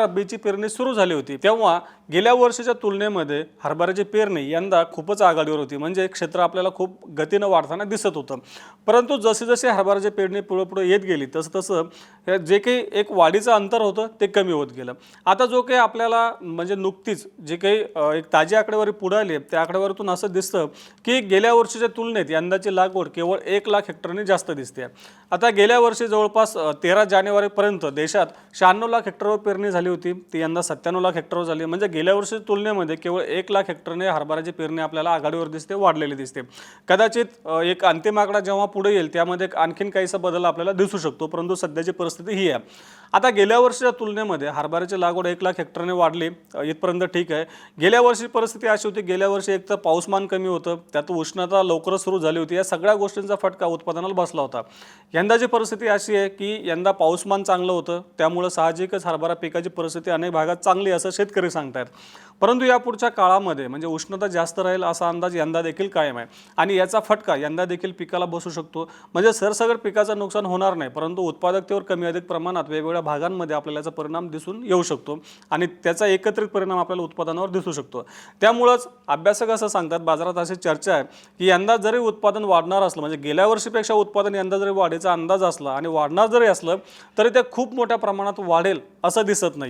रब्बीची पेरणी सुरू झाली होती. तेव्हा गेल्या वर्षीच्या तुलनेमध्ये हरभऱ्याची पेरणी यंदा खूपच आघाडीवर होती. म्हणजे क्षेत्र आपल्याला खूप गतीनं वाढताना दिसत होतं. परंतु जसे जसे हरभऱ्याची पेरणी पुढे पुढे येत गेली तसं तसं जे काही एक वाढीचं अंतर होतं ते कमी होत गेलं. आता जो काही आपल्याला म्हणजे नुकतीच जे काही एक ताजी आकडेवारी पुढे आली त्या आकडेवारीतून असं दिसतं की गेल्या वर्षीच्या तुलनेत यंदाची लागवड केवळ एक लाख हेक्टरने जास्त दिसते. आता गेल्या वर्षी जवळपास तेरा जानेवारीपर्यंत देशात शहाण्णव लाख हेक्टरवर पेरणी झाली होती ती यंदा सत्त्याण्णव लाख हेक्टरवर झाली. म्हणजे गेल्या वर्षी तुलनेमध्ये केवळ एक लाख हेक्टरने हरभऱ्याची पेरणी आपल्याला आघाडीवर दिसते वाढलेली दिसते. कदाचित एक अंतिम आकडा जेव्हा पुढे येईल त्यामध्ये आणखीन काहीसा बदल आपल्याला दिसू शकतो परंतु सध्याची परिस्थिती ही आहे. आता गेल्या वर्षीच्या तुलनेमध्ये हरभऱ्याची लागवड एक लाख हेक्टरने वाढली इथपर्यंत ठीक आहे. गेल्या वर्षी परिस्थिती अशी होती गेल्या वर्षी एक तर पाऊसमान कमी होतं त्यात उष्णता लवकरच सुरू झाली होती. या सगळ्या गोष्टींचा फटका उत्पादनाला बसला होता. यंदाची परिस्थिती अशी आहे की यंदा पाऊसमान चांगलं होतं त्यामुळं साहजिकच हरभरा पिकाची परिस्थिती अनेक भागात चांगली असं शेतकरी सांगतायत. परंतु या पुढच्या काळामध्ये म्हणजे उष्णता जास्त राहील असा अंदाज यंदा देखील कायम आहे. आणि याचा फटका यंदा देखील पिकाला बसू शकतो. म्हणजे सरसगट पिकाचं नुकसान होणार नाही परंतु उत्पादकतेवर कमी अधिक प्रमाणात वेगवेगळ्या भागांमध्ये आपल्याला याचा परिणाम दिसून येऊ शकतो. आणि त्याचा एकत्रित परिणाम आपल्याला उत्पादनावर दिसू शकतो. त्यामुळंच अभ्यासक असं सांगतात बाजारात अशी चर्चा आहे की यंदा जरी उत्पादन वाढणार असलं म्हणजे गेल्या वर्षीपेक्षा उत्पादन यंदा जरी वाढीचा अंदाज असला आणि वाढणार जरी असलं तरी ते खूप मोठ्या प्रमाणात वाढेल असं दिसत नाही.